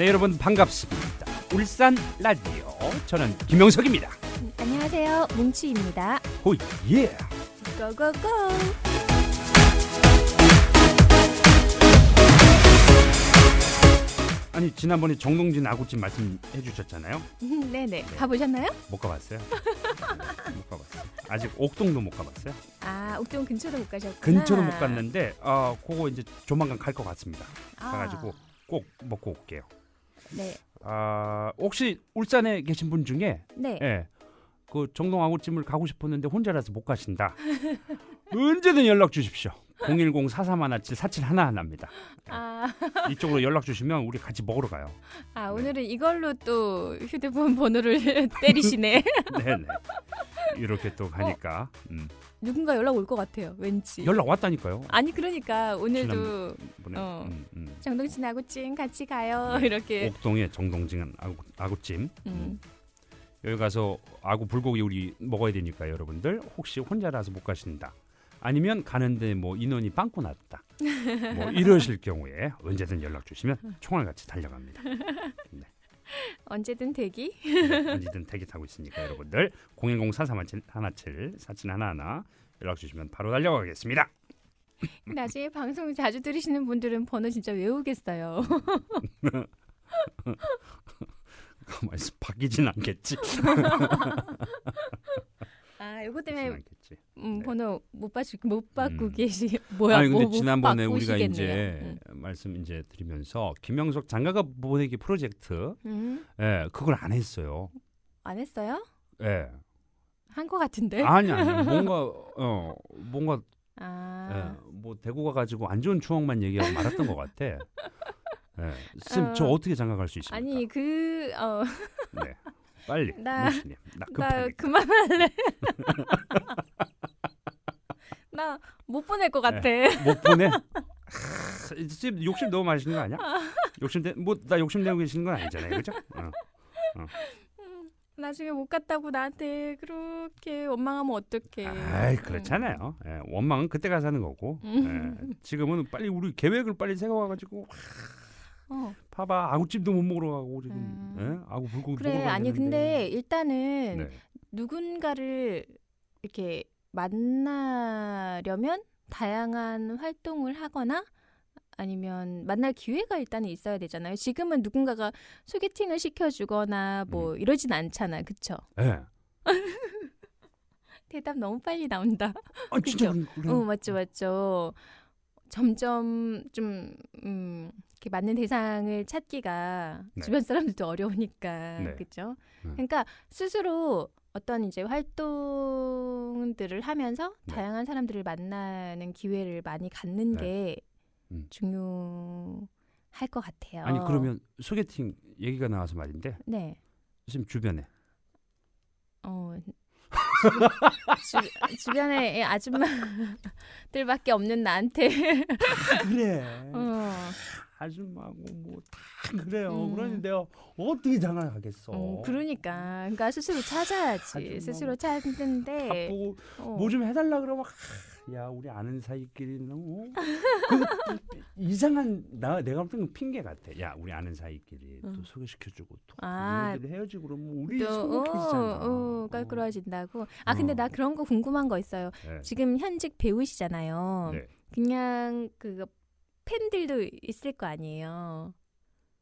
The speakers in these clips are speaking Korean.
네 여러분 반갑습니다. 울산 라디오 저는 김영석입니다. 안녕하세요. 뭉치입니다. 오 예. 고고고. 아니 지난번에 정동진 아구찜 말씀해 주셨잖아요. 네네. 가보셨나요? 못 가봤어요. 못 가봤어요. 아직 옥동도 못 가봤어요. 아, 옥동 근처도 못 가셨구나. 근처로 못 갔는데 아 그거 이제 조만간 갈 것 같습니다. 아, 가가지고 꼭 먹고 올게요. 네. 아 혹시 울산에 계신 분 중에 네. 예. 그 정동 아구찜을 가고 싶었는데 혼자라서 못 가신다. 언제든 연락 주십시오. 010-4317-4711입니다. 아, 이쪽으로 연락 주시면 우리 같이 먹으러 가요. 아 오늘은 이걸로 또 휴대폰 번호를 때리시네. 네네. 이렇게 또 가니까 음. 누군가 연락 올 것 같아요. 왠지. 연락 왔다니까요. 아니 그러니까 오늘도 지난번에 어. 음, 음. 정동진하고 찐 같이 가요. 네. 이렇게. 옥동에 정동진 아구, 아구찜. 음. 여기 가서 아구 불고기 우리 먹어야 되니까 여러분들 혹시 혼자라서 못 가신다. 아니면 가는데 뭐 인원이 빵꾸 났다. 뭐 이러실 경우에 언제든 연락 주시면 총알 같이 달려갑니다. 언제든 대기. 네, 언제든 대기 타고 있으니까 여러분들 010-4317 4711 연락 주시면 바로 달려가겠습니다. 나중에 방송 자주 들으시는 분들은 번호 진짜 외우겠어요. 가만 있어 바뀌진 않겠지. 아, 요거 때문에. 음, 네. 번호 못 바꾸 못 바꾸 음. 계시 뭐야? 아니 근데 뭐, 못 지난번에 우리가. 이제 말씀 이제 드리면서 김영석 장가가 보내기 프로젝트 음. 예, 그걸 안 했어요. 안 했어요? 예. 한 거 같은데. 아니 아니 뭔가 어 뭔가 아, 예, 뭐 대구 가 가지고 안 좋은 추억만 얘기하고 말았던 것 같아. 예. 선생님 저 어. 어떻게 장가 갈 수 있습니까? 아니 그 어, 네. 빨리 나- 나 나. 그만할래. 나 못 보낼 것 같아. 못 보내. 하, 지금 욕심 너무 많으신 거 아니야? 욕심 뭐나 욕심 내고 계시는 건 아니잖아요, 그죠? 어. 나중에 못 갔다고 나한테 그렇게 원망하면 어떡해. 아이 그렇잖아요. 예, 원망은 그때 가서 하는 거고. 음. 예, 지금은 빨리 우리 계획을 빨리 세워가지고 어, 봐봐 아구찜도 못 먹으러 가고 지금 음. 예? 아구 불고기 그래 먹으러 가야 아니 되는데. 근데 일단은 네. 누군가를 이렇게 만나려면 다양한 활동을 하거나 아니면 만날 기회가 일단은 있어야 되잖아요. 지금은 누군가가 소개팅을 시켜주거나 뭐 이러진 않잖아, 그쵸? 예. 대답 너무 빨리 나온다. 아 진짜. 어, 맞죠, 맞죠. 점점 좀 음, 이렇게 맞는 대상을 찾기가 네. 주변 사람들도 어려우니까, 네. 그렇죠? 음. 그러니까 스스로 어떤 이제 활동들을 하면서 네. 다양한 사람들을 만나는 기회를 많이 갖는 네. 게 음. 중요할 것 같아요. 아니 그러면 소개팅 얘기가 나와서 말인데 네, 지금 주변에 어. 주, 주, 변에 아줌마들밖에 없는 나한테. 그래. 어, 아줌마고 뭐 다 그래요. 음. 그러니 내가 어떻게 장가를 가겠어. 어, 그러니까. 그러니까 스스로 찾아야지. 스스로 찾는데. 바쁘고 어, 뭐좀 해달라 그러면 하, 야 우리 아는 사이끼리는 어? 그 이상한 나 내가 볼 때는 핑계 같아. 야 우리 아는 사이끼리 또 음. 소개시켜주고 또 아, 헤어지고 그러면 우리 또 소개해지잖아. 어, 어, 껄끄러워진다고. 아 근데 어. 나 그런 거 궁금한 거 있어요. 네. 지금 현직 배우시잖아요. 네. 그냥 그 팬들도 있을 거 아니에요.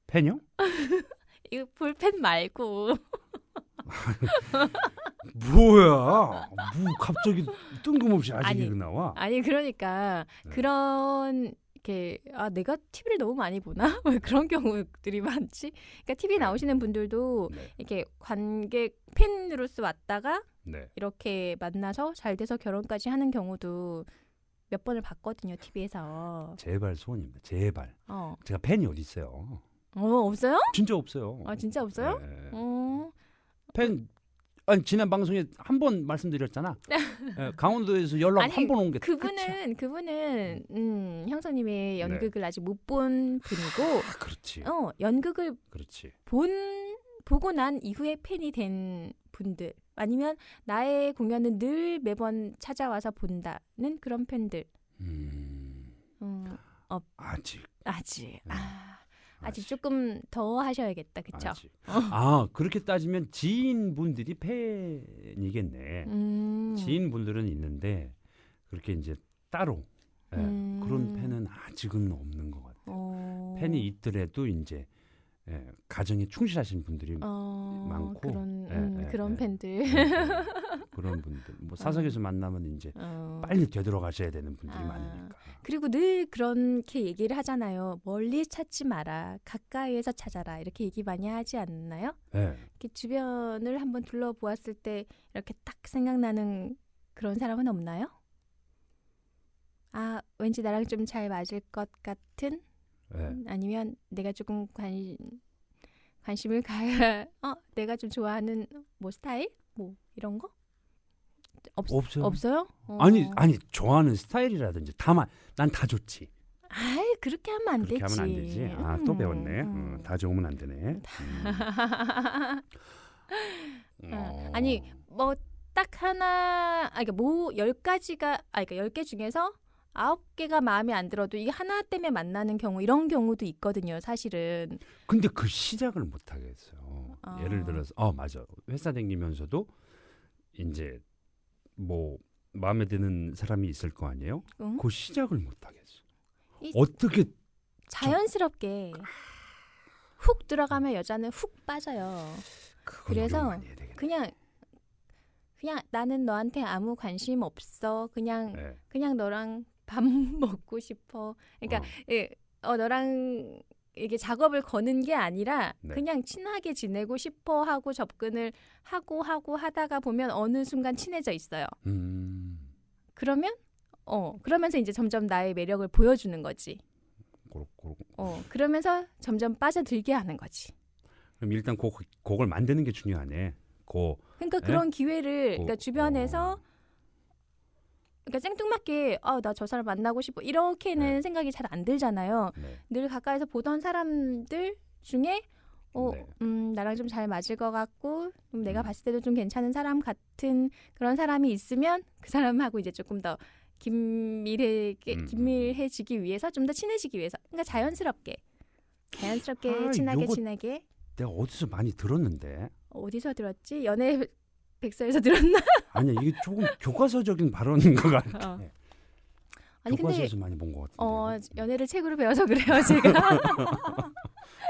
팬이요? 이거 볼펜 말고 뭐야? 뭐 갑자기 뜬금없이 아직 아니, 이거 나와? 아니 그러니까 네. 그런 이렇게 아 내가 TV를 너무 많이 보나 왜 그런 경우들이 많지? 그러니까 TV 나오시는 분들도 네. 이렇게 관객 팬으로서 왔다가 네. 이렇게 만나서 잘 돼서 결혼까지 하는 경우도 몇 번을 봤거든요 TV에서. 제발 소원입니다. 제발. 어, 제가 팬이 어디 있어요? 어 없어요? 진짜 없어요. 아 진짜 없어요? 네. 어, 팬 아니 지난 방송에 한 번 말씀드렸잖아. 예, 강원도에서 연락 한 번 온 게 그분은 그분은 음, 형사님의 연극을 아직 못 본 분이고 아, 그렇지. 어 연극을 그렇지. 본 보고 난 이후에 팬이 된 분들 아니면 나의 공연은 늘 매번 찾아와서 본다는 그런 팬들 음, 음, 아직 아직 네. 아, 아직. 조금 더 하셔야겠다. 그쵸? 아직. 아 그렇게 따지면 지인분들이 팬이겠네. 음. 지인분들은 있는데 그렇게 이제 따로 예, 음. 그런 팬은 아직은 없는 것 같아요. 어. 팬이 있더라도 이제 예, 가정에 충실하신 분들이 어, 많고. 그런 예, 음, 예, 그런 예. 팬들. 예, 예, 그런 분들 뭐 사석에서 만나면 이제 어. 빨리 되돌아가셔야 되는 분들이 아. 많으니까. 그리고 늘 그렇게 얘기를 하잖아요. 멀리 찾지 마라. 가까이에서 찾아라. 이렇게 얘기 많이 하지 않나요? 예. 이렇게 주변을 한번 둘러보았을 때 이렇게 딱 생각나는 그런 사람은 없나요? 아, 왠지 나랑 좀 잘 맞을 것 같은 예. 아니면 내가 조금 관 관심을 가야 어, 내가 좀 좋아하는 뭐 스타일? 뭐 이런 거? 없, 없어요. 없어요? 어. 아니 아니 좋아하는 스타일이라든지 다만 난 다 좋지. 아이, 그렇게 하면 안 그렇게 되지. 하면 안 되지. 아또 음, 배웠네. 음. 어, 다 좋으면 안 되네. 음. 어. 아니 뭐 딱 하나 아 그러니까 뭐열 가지가 아 그러니까 열 개 중에서 아홉 개가 마음에 안 들어도 이게 하나 때문에 만나는 경우 이런 경우도 있거든요 사실은 근데 그 시작을 못 하겠어요. 아. 예를 들어서 어 맞아 회사 다니면서도 이제 뭐 마음에 드는 사람이 있을 거 아니에요. 응? 그 시작을 못 하겠어. 이- 어떻게 자연스럽게 훅 들어가면 여자는 훅 빠져요 그래서 노력 많이 해야 되겠네. 그냥 그냥 나는 너한테 아무 관심 없어 그냥 네. 그냥 너랑 밥 먹고 싶어 그러니까 어, 예, 어, 너랑 이게 작업을 거는 게 아니라 네. 그냥 친하게 지내고 싶어 하고 접근을 하고 하고 하다가 보면 어느 순간 친해져 있어요. 음, 그러면 어 그러면서 이제 점점 나의 매력을 보여주는 거지. 고로, 고로. 어 그러면서 점점 빠져들게 하는 거지. 그럼 일단 곡 곡을 만드는 게 중요하네. 고 그러니까 네? 그런 기회를 그러니까 어, 주변에서 어. 그러니까 생뚱맞게 아 나 저 사람 만나고 싶어 이렇게는 네. 생각이 잘 안 들잖아요. 네. 늘 가까이서 보던 사람들 중에 어, 네. 음, 나랑 좀 잘 맞을 것 같고 좀 내가 음. 봤을 때도 좀 괜찮은 사람 같은 그런 사람이 있으면 그 사람하고 이제 조금 더 긴밀하게 음, 음, 긴밀해지기 위해서 좀 더 친해지기 위해서 그러니까 자연스럽게 자연스럽게 아, 친하게 요거- 친하게 내가 어디서 많이 들었는데 어디서 들었지 연애 백서에서 들었나 아니야 이게 조금 교과서적인 발언인 것 같아. 어. 아니 근데 교과서에서 많이 본 것 같은데. 어 연애를 책으로 배워서 그래요 제가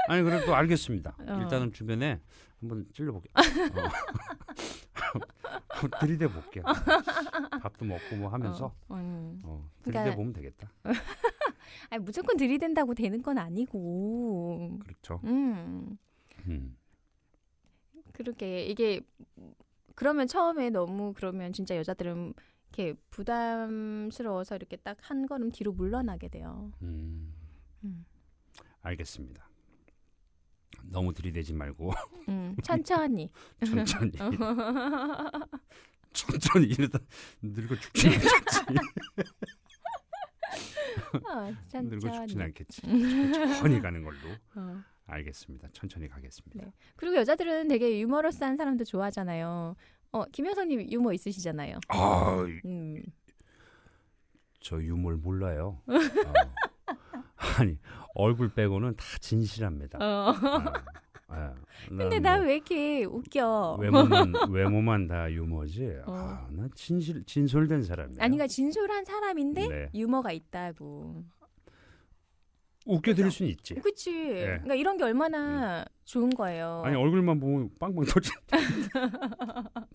아니 그래도 알겠습니다. 어. 일단은 주변에 한번 찔러볼게요. 어. 들이대 볼게요. 밥도 먹고 뭐 하면서 어, 음. 어, 그러니까- 들이대 보면 되겠다. 아니 무조건 들이댄다고 되는 건 아니고 그렇죠. 음 음. 그렇게 이게 그러면 처음에 너무 그러면 진짜 여자들은 이렇게 부담스러워서 이렇게 딱 한 걸음 뒤로 물러나게 돼요. 음. 음. 알겠습니다. 너무 들이대지 말고 음, 천천히. 천천히 천천히 이러다 늙어 죽지는 않겠지. 어, 늙어 죽지는 천천히. 않겠지. 천천히 가는 걸로 어. 알겠습니다. 천천히 가겠습니다. 네. 그리고 여자들은 되게 유머러스한 사람도 좋아하잖아요. 어, 김효성님 유머 있으시잖아요. 아, 음. 저 유머를 몰라요. 어. 아니 얼굴 빼고는 다 진실합니다. 어. 아, 아, 근데 난나뭐왜 이렇게 웃겨? 외모만 외모만 다 유머지. 어. 아, 나 진실 진솔된 사람이야. 아니, 그러니까 진솔한 사람인데 네. 유머가 있다고. 웃겨드릴 수는 있지. 그치. 네. 그러니까 이런 게 얼마나 좋은 거예요. 아니 얼굴만 보면 빵빵 터지.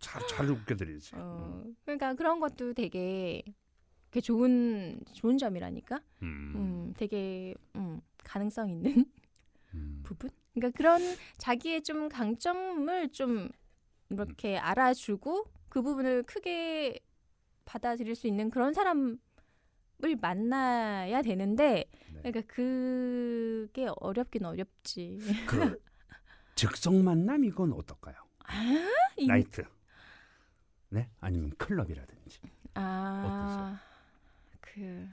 잘 잘 웃겨드리지. 어, 그러니까 그런 것도 되게 되게 좋은 좋은 점이라니까. 음, 음, 되게 음, 가능성 있는 음. 부분. 그러니까 그런 자기의 좀 강점을 좀 이렇게 알아주고 그 부분을 크게 받아들일 수 있는 그런 사람을 만나야 되는데 네. 그러니까 그게 어렵긴 어렵지. 그 즉석 만남 이건 어떨까요? 이- 나이트. 네? 아니면 클럽이라든지. 아, 그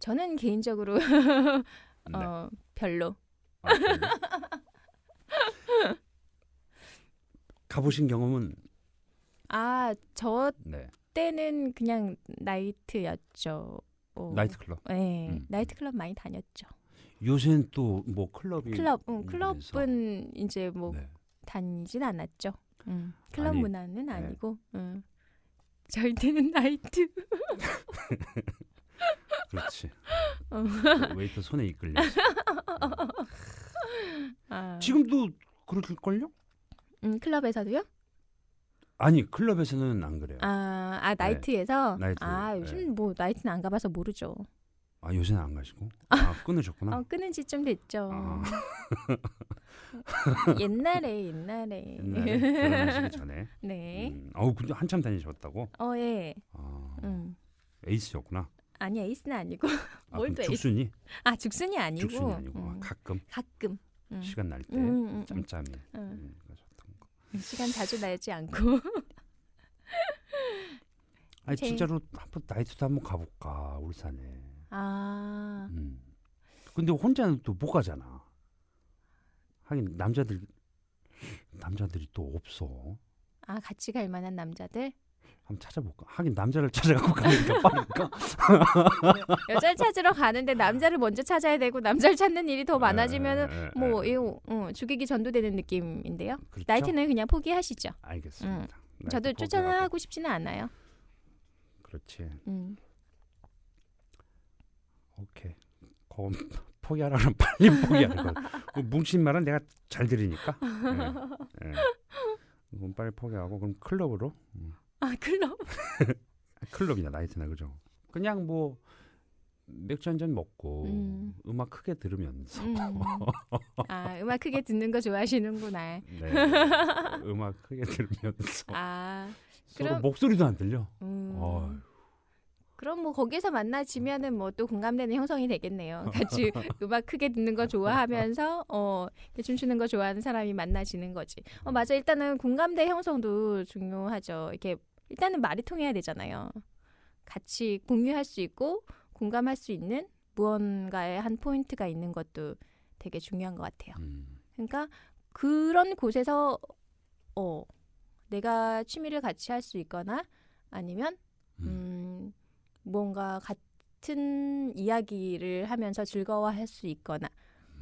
저는 개인적으로 네. 어, 별로. 아, 그래요? 가보신 경험은 아, 저 네. 때는 그냥 나이트였죠. 어, 나이트 클럽. 네, 음. 나이트 클럽 많이 다녔죠. 요새는 또 뭐 클럽이 클럽, 응, 있는 클럽은 이제 뭐 네. 다니진 않았죠. 응. 클럽 아니, 문화는 네. 아니고, 응. 저희 때는 나이트. 그렇지. 어. 그 웨이터 손에 이끌려서. 아, 지금도 그럴걸요? 음, 클럽에서도요? 아니 클럽에서는 안 그래요. 아, 아, 아 나이트에서. 네. 나이트, 아 네. 요즘 뭐 나이트는 안 가봐서 모르죠. 요새는 안 가시고. 아 끊으셨구나. 어, 끊은 지 좀 됐죠. 아. 옛날에 옛날에. 옛날에 결혼하시기 전에. 네. 음, 어우 근데 한참 다니셨다고? 어 예. 아, 음. 에이스였구나. 아니 에이스는 아니고. 아, 뭘 그럼 또 에이스? 죽순이? 아 죽순이 아니고. 죽순이 아니고 아, 음, 가끔 가끔. 음. 시간 날때 음, 음, 음, 음. 짬짬이 음. 음. 시간 자주 나지 않고. 아니 제- 진짜로 한번 나이트도 한번 가볼까 울산에. 아. 음. 근데 혼자는 또 못 가잖아. 하긴 남자들 남자들이 또 없어. 아 같이 갈 만한 남자들 한번 찾아볼까? 하긴 남자를 찾아갖고 가니까 빠르니까. 여자를 찾으러 가는데 남자를 먼저 찾아야 되고 남자를 찾는 일이 더 많아지면은 에, 에, 뭐 에, 이거 어, 죽이기 전도되는 느낌인데요. 그렇죠? 나이트는 그냥 포기하시죠. 알겠습니다. 나이트 저도 포기하고. 추천하고 싶지는 않아요. 그렇지. 음. 오케이. 그건 포기하라면 빨리 포기하는 거. 그 뭉친 말은 내가 잘 들으니까. 예, 예. 그건 빨리 포기하고 그럼 클럽으로. 음. 아 클럽. 클럽이나 나이트나 그죠. 그냥 뭐 맥주 한 잔 먹고 음. 음. 악 크게 들으면서 음. 아 음악 크게 듣는 거 좋아하시는구나. 네, 음악 크게 들으면서 아 서로 그럼- 목소리도 안 들려. 음. 그럼 뭐 거기서 만나지면은 뭐 또 공감되는 형성이 되겠네요. 같이 음악 크게 듣는 거 좋아하면서 어 춤추는 거 좋아하는 사람이 만나지는 거지. 어 맞아. 일단은 공감대 형성도 중요하죠. 이렇게 일단은 말이 통해야 되잖아요. 같이 공유할 수 있고 공감할 수 있는 무언가의 한 포인트가 있는 것도 되게 중요한 것 같아요. 음. 그러니까 그런 곳에서 어 내가 취미를 같이 할 수 있거나 아니면 음. 음 뭔가 같은 이야기를 하면서 즐거워할 수 있거나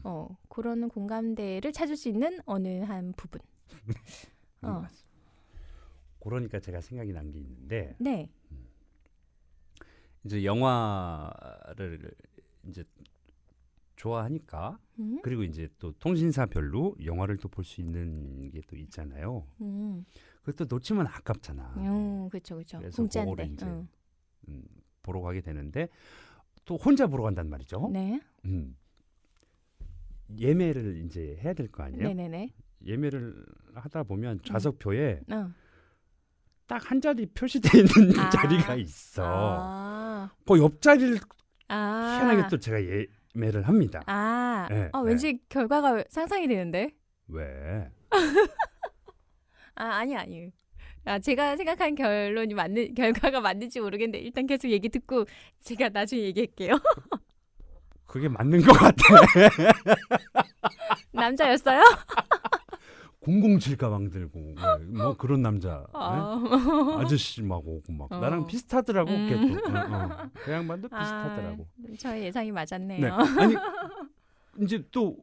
어 그런 공감대를 찾을 수 있는 어느 한 부분. 음, 어. 그러니까 제가 생각이 난 게 있는데 네. 이제 영화를 이제 좋아하니까 음. 그리고 이제 또 통신사별로 영화를 또 볼 수 있는 게 또 있잖아요. 음. 그것도 놓치면 아깝잖아. 음, 그렇죠, 그렇죠. 그래서 공짜인데. 이제 응. 음, 보러 가게 되는데 또 혼자 보러 간단 말이죠. 네. 음. 예매를 이제 해야 될 거 아니에요? 네네네. 예매를 하다 보면 좌석표에 어. 딱 한 자리 표시되어 있는 아. 자리가 있어. 아. 그 옆자리를 아. 희한하게 또 제가 예매를 합니다. 아. 네, 어, 왠지 결과가 상상이 되는데. 왜? 아, 아니 아니. 아, 제가 생각한 결론이 맞는 결과가 맞는지 모르겠는데 일단 계속 얘기 듣고 제가 나중에 얘기할게요. 그게 맞는 것 같아. 남자였어요? 007 가방 들고 왜, 뭐 그런 남자 아. 네? 아저씨 막 오고 막 어. 나랑 비슷하더라고 음. 걔도 어, 어. 그 양반도 비슷하더라고. 아, 저의 예상이 맞았네요. 네. 아니 이제 또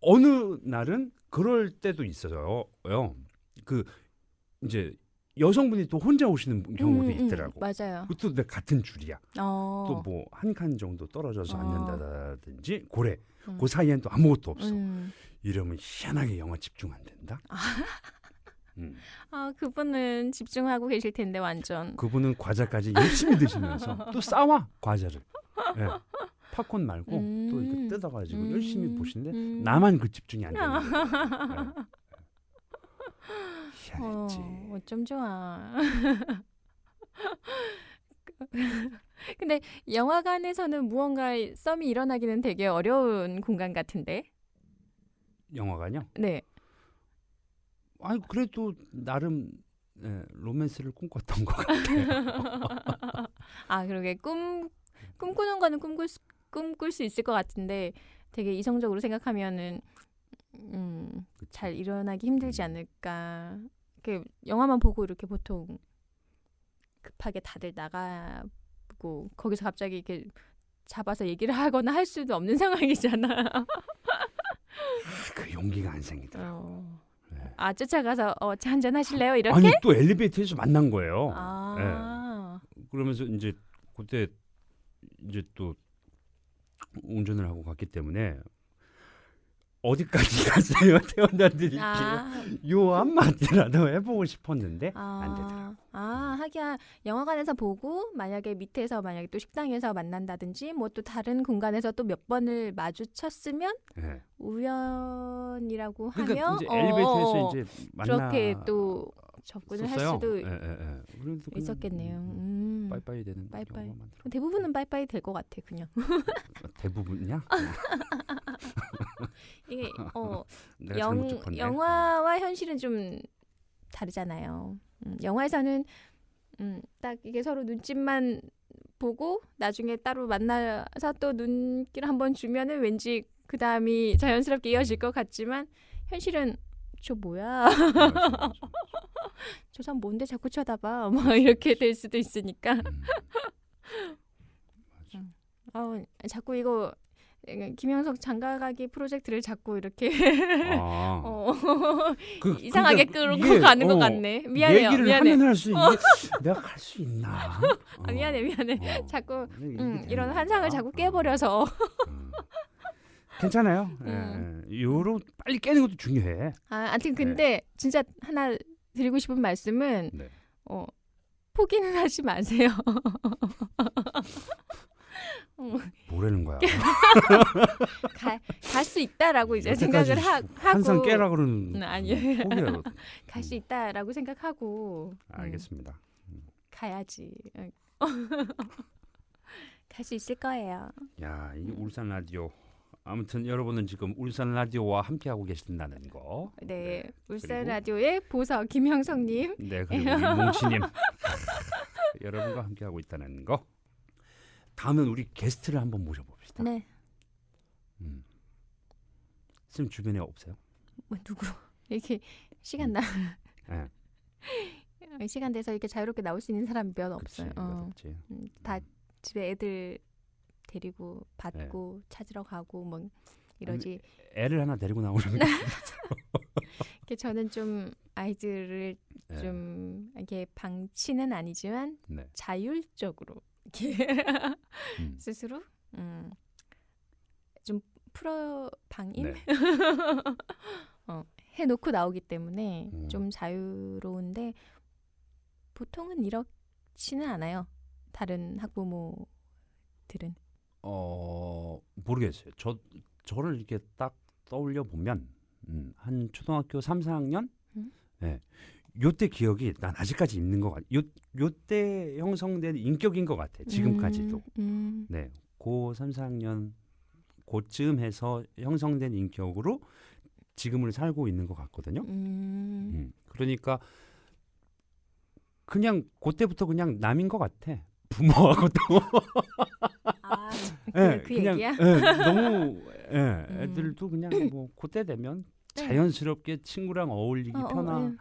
어느 날은 그럴 때도 있어요. 그 이제 여성분이 또 혼자 오시는 경우도 음, 음, 있더라고. 맞아요. 그것도 내 같은 줄이야. 어. 또뭐 한 칸 정도 떨어져서 어. 앉는다든지 고래. 음. 그 사이엔 또 아무것도 없어. 음. 이러면 희한하게 영화 집중 안 된다. 음. 아, 그분은 집중하고 계실 텐데 완전. 그분은 과자까지 열심히 드시면서 또 싸와 과자를. 예. 팝콘 말고 또 음. 이렇게 뜯어가지고 음. 열심히 보시는데 음. 나만 그 집중이 안 되는 거예요. 예. 어, 희한했지. 어 쩜 좋아. 근데 영화관에서는 무언가 썸이 일어나기는 되게 어려운 공간 같은데. 영화관요? 네. 아니 그래도 나름 예, 로맨스를 꿈꿨던 것 같아요. 아, 그러게 꿈 꿈꾸는 거는 꿈꿀 수, 꿈꿀 수 있을 것 같은데 되게 이성적으로 생각하면은 음, 잘 일어나기 힘들지 않을까. 이렇게 영화만 보고 이렇게 보통 급하게 다들 나가고 거기서 갑자기 이렇게 잡아서 얘기를 하거나 할 수도 없는 상황이잖아. 그 용기가 안 생기다. 어. 네. 아 쫓아가서 어, 차 한잔 하실래요? 이렇게? 아니 또 엘리베이터에서 만난 거예요. 아. 그러면서 이제 그때 이제 또 운전을 하고 갔기 때문에 어디까지 갔어요? 드릴게요. 아, 요 한마디라도 해보고 싶었는데 아, 안 되더라고. 아, 하기야 영화관에서 보고 만약에 밑에서 만약에 또 식당에서 만난다든지 뭐 또 다른 공간에서 또 몇 번을 마주쳤으면 예. 우연이라고 그러니까 하면 이제 어, 엘리베이터에서 어, 이제 만나 그렇게 또 접근을 할 썼어요. 수도 예, 예, 예. 있었겠네요. 음, 음. 빠이빠이 되는 빠이빠이. 경우가 많더라고. 대부분은 빠이빠이 될 것 같아 그냥 대부분이야? 이게 어 영. 영화와 현실은 좀 다르잖아요. 음, 영화에서는 음, 딱 이게 서로 눈짓만 보고 나중에 따로 만나서 또 눈길 한번 주면은 왠지 그 다음이 자연스럽게 이어질 것 같지만 현실은 저 뭐야. 저 사람 뭔데 자꾸 쳐다봐 뭐 이렇게 될 수도 있으니까 음. 어, 자꾸 이거 김영석 장가가기 프로젝트를 자꾸 이렇게 아, 어, 그, 이상하게 그러니까 가는 것 어, 같네. 미안해요. 얘기를 미안해. 하면 할수 이게 내가 갈 수 있나? 아, 미안해, 미안해. 어. 자꾸 음, 되는 이런? 환상을 자꾸 어. 깨버려서. 음. 괜찮아요. 음. 예, 예. 요로 빨리 깨는 것도 중요해. 아, 아무튼 근데 진짜 하나 드리고 싶은 말씀은 네. 어, 포기는 하지 마세요. 뭐라는 거야? 갈 수 있다라고 이제 생각을 하, 하고 한상 깨라 그러는 음, 아니에요. 포기해요. 갈수 있다라고 생각하고 음, 알겠습니다. 가야지. 갈 수 있을 거예요. 야, 이 울산 라디오. 아무튼 여러분은 지금 울산 라디오와 함께 하고 계신다는 거. 네, 울산 그리고- 라디오의 보석 김형성님. 네, 그리고 뭉치님 여러분과 함께 하고 있다는 거. 다음은 우리 게스트를 한번 모셔봅시다. 네, 음. 쌤 주변에 없어요? 뭐 누구 이렇게 시간 나 네. 시간 돼서 이렇게 자유롭게 나올 수 있는 사람이 몇 그치, 없어요. 몇 어. 음, 다 집에 애들 데리고 받고 네. 찾으러 가고 뭐 이러지. 애를 하나 데리고 나오는 게 이렇게 저는 좀 아이들을 네. 좀 이렇게 방치는 아니지만 네. 자율적으로 이렇게 음. 스스로 음, 좀 풀어 방임 네. 어, 해놓고 나오기 때문에 음. 좀 자유로운데 보통은 이렇지는 않아요. 다른 학부모들은. 어 모르겠어요. 저 저를 이렇게 딱 떠올려 보면 음, 한 초등학교 3, 4학년 음? 네. 요때 기억이 난 아직까지 있는 것 같아. 요 요때 형성된 인격인 것 같아. 지금까지도. 음, 음, 네. 고 3, 4학년 고쯤 해서 형성된 인격으로 지금을 살고 있는 것 같거든요. 음. 음. 그러니까 그냥 그때부터 그냥 남인 것 같아. 부모하고도 아, 그, 예, 그 그냥 얘기야? 예, 너무 예, 음. 애들도 그냥 뭐 그때 되면 네. 자연스럽게 친구랑 어울리기 어, 어, 편할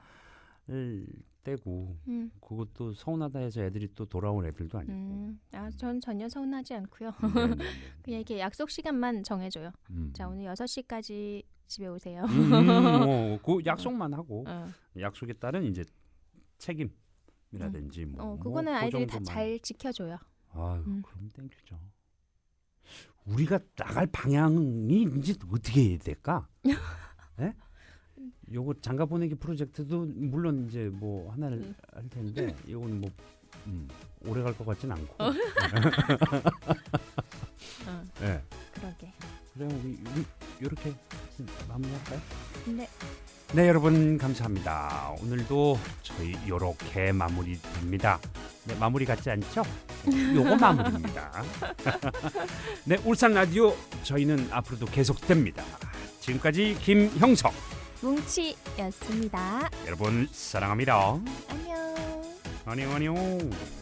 예. 때고 음, 그것도 서운하다 해서 애들이 또 돌아온 애들도 아니고 음. 아, 전 전혀 서운하지 않고요. 네, 네, 네. 그냥 이렇게 약속 시간만 정해줘요. 음. 자, 오늘 6 시까지 집에 오세요. 음, 음, 어, 그 약속만 하고 어, 약속에 따른 이제 책임 이라든지 뭐, 어, 뭐 그거는 그 아이들이 다 정도만. 잘 지켜줘요. 아유, 음. 그럼 땡큐죠. 우리가 나갈 방향이 이제 어떻게 해야 될까? 예? 요거 장가 보내기 프로젝트도 물론 이제 뭐 하나를 음. 할 텐데 이건 뭐 음, 오래 갈 것 같진 않고. 어. 예. 그러게. 그래 우리, 우리 이렇게 마무리할까요? 네. 네 여러분 감사합니다. 오늘도 저희 요렇게 마무리됩니다. 네 마무리 같지 않죠? 요거 마무리입니다. 네 울산 라디오 저희는 앞으로도 계속됩니다. 지금까지 김형석 뭉치였습니다. 여러분 사랑합니다. 안녕. 안녕 안녕.